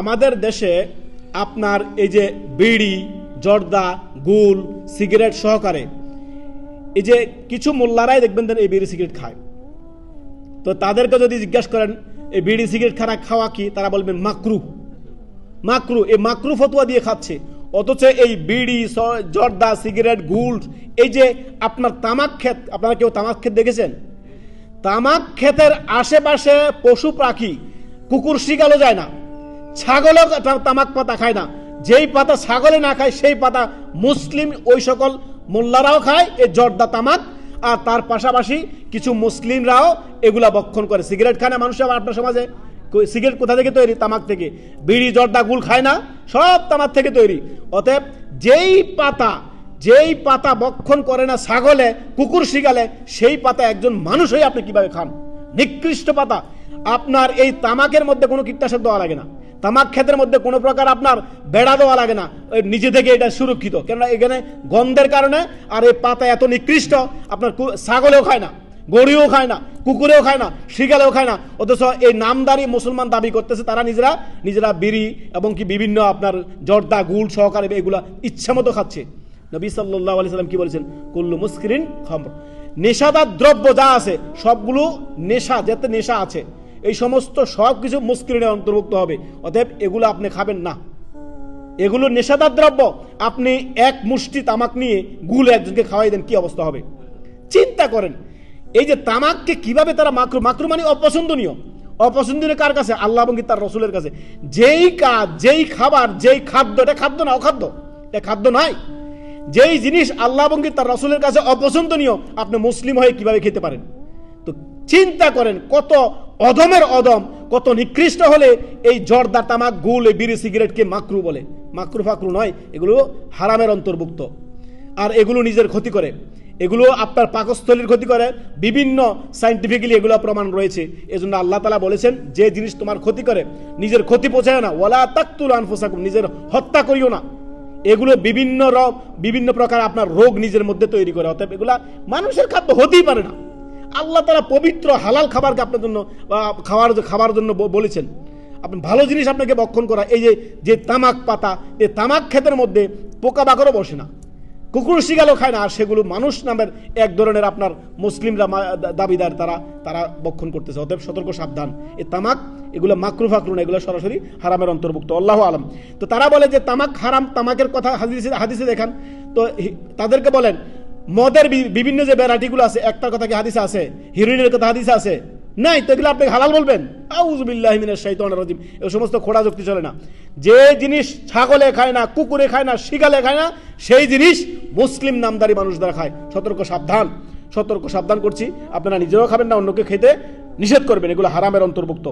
আমাদের দেশে আপনার এই যে বিড়ি, জর্দা, গুল, সিগারেট সহকারে এই যে কিছু মোল্লারাই দেখবেন এই বিড়ি সিগারেট খায়। তো তাদেরকে যদি জিজ্ঞাসা করেন, এই বিড়ি সিগারেট খানা খাওয়া কি? তারা বলবেন, মাকরু। মাকরু, এই মাকরু ফতুয়া দিয়ে খাচ্ছে। অথচ এই বিড়ি জর্দা, সিগারেট, গুল, এই যে আপনার তামাক ক্ষেত, আপনারা কেউ তামাক ক্ষেত দেখেছেন? তামাক ক্ষেতের আশেপাশে পশু পাখি, কুকুর শিকালও যায় না। ছাগলও তামাক পাতা খায় না। যেই পাতা ছাগলে না খায়, সেই পাতা মুসলিম ওই সকল মোল্লারাও খায়, এ জর্দা তামাক। আর তার পাশাপাশি কিছু মুসলিমরাও এগুলা বক্ষণ করে। সিগারেট খায় না মানুষ আবার আপনার সমাজে? সিগারেট কোথা থেকে তৈরি? তামাক থেকে। বিড়ি, জর্দা গুল খায় না। সব তামাক থেকে তৈরি। অতএব যেই পাতা যেই পাতা বক্ষণ করে না ছাগলে, কুকুর শিগালে সেই পাতা একজন মানুষ হয়ে আপনি কীভাবে খান? নিকৃষ্ট পাতা। আপনার এই তামাকের মধ্যে কোনো কীটনাশক দেওয়া লাগে না। তামাক ক্ষেতের মধ্যে কোনো প্রকার আপনার বেড়া দেওয়া লাগে না। নিজে থেকে এটা সুরক্ষিত। কেননা এখানে গন্ধের কারণে আর এই পাতা এত নিকৃষ্ট, আপনার ছাগলেও খায় না, গরুও খায় না, কুকুরেও খায় না শিগালেও খায় না। অথচ এই নামদারি মুসলমান দাবি করতেছে, তারা নিজেরা নিজেরা বিড়ি এবং কি বিভিন্ন আপনার জর্দা গুল সহকারে এগুলা ইচ্ছা মতো খাচ্ছে। নবী সাল্লাহ আলি সাল্লাম কি বলেছেন? কুল্লু মুস্কিরিন খমর। নেশাদার দ্রব্য যা আছে, সবগুলো নেশা, যাতে নেশা আছে। এই সমস্ত সব কিছু মুস্কিরিনে অন্তর্ভুক্ত হবে। অতএব এগুলো আপনি খাবেন না। এগুলো নেশাদার দ্রব্য। আপনি এক মুষ্টি তামাক নিয়ে গুল একজনকে খাওয়াই দেন, কি অবস্থা হবে? চিন্তা করেন, এই যে তামাককে কীভাবে তারা মাকরু মাকরু মানে অপছন্দনীয়? অপছন্দনীয় কার কাছে? আল্লাহ এবং তার রসুলের কাছে। যেই কাজ, যেই খাবার, যেই খাদ্য, এটা খাদ্য না অখাদ্য? এটা খাদ্য নয়। যেই জিনিস আল্লাহ এবং তার রসুলের কাছে অপছন্দনীয়, আপনি মুসলিম হয়ে কীভাবে খেতে পারেন? চিন্তা করেন কত অদমের অদম কত নিকৃষ্ট হলে এই জর্দা তামাক, গুল, এই বিড়ি সিগারেটকে মাকরু বলে। মাকরু ফাকরু নয়, এগুলো হারামের অন্তর্ভুক্ত। আর এগুলো নিজের ক্ষতি করে। এগুলো আপনার পাকস্থলীর ক্ষতি করে। বিভিন্ন সাইন্টিফিক্যালি এগুলো প্রমাণ রয়েছে। এজন্য আল্লাহ তালা বলেছেন, যে জিনিস তোমার ক্ষতি করে, নিজের ক্ষতি পৌঁছায় না। ওয়ালা তাকতুল আনফুসাকুম, নিজের হত্যা করিও না। এগুলো বিভিন্ন রোগ, বিভিন্ন প্রকার আপনার রোগ নিজের মধ্যে তৈরি করে। অতএব এগুলা মানুষের খাদ্য হতেই পারে না। আল্লাহ তারা পবিত্র হালাল খাবারকে আপনার জন্য খাওয়ার খাবার জন্য বলেছেন। আপনি ভালো জিনিস আপনাকে বক্ষণ করা, এই যে যে তামাক পাতা এই তামাক ক্ষেতের মধ্যে পোকা বাকরও বসে না। কুকুর শিগালও খায় না, আর সেগুলো মানুষ নামের এক ধরনের আপনার মুসলিমরা দাবিদার তারা তারা বক্ষণ করতেছে। অতএব সতর্ক, সাবধান। এই তামাক, এগুলো মাকরু ফাকরু না, এগুলো সরাসরি হারামের অন্তর্ভুক্ত। আল্লাহ আলম। তো তারা বলে যে, তামাক হারাম, তামাকের কথা হাদিসে হাদিসে দেখান। তো তাদেরকে বলেন মদের বিভিন্ন যে ভ্যারাইটিগুলো আছে, একটার কথা কি হাদিসে আছে? হিরোইনের কথা হাদিসে আছে? নাই, তো এগুলো আপনি হালাল বলবেন? রাজিম। এই সমস্ত খোড়া যুক্তি চলে না। যে জিনিস ছাগলে খায় না, কুকুরে খায় না, শিগালে খায় না, সেই জিনিস মুসলিম নামদারি মানুষ দ্বারা খায়। সতর্ক, সাবধান। সতর্ক, সাবধান করছি। আপনারা নিজেরাও খাবেন না, অন্যকে খেতে নিষেধ করবেন। এগুলো হারামের অন্তর্ভুক্ত।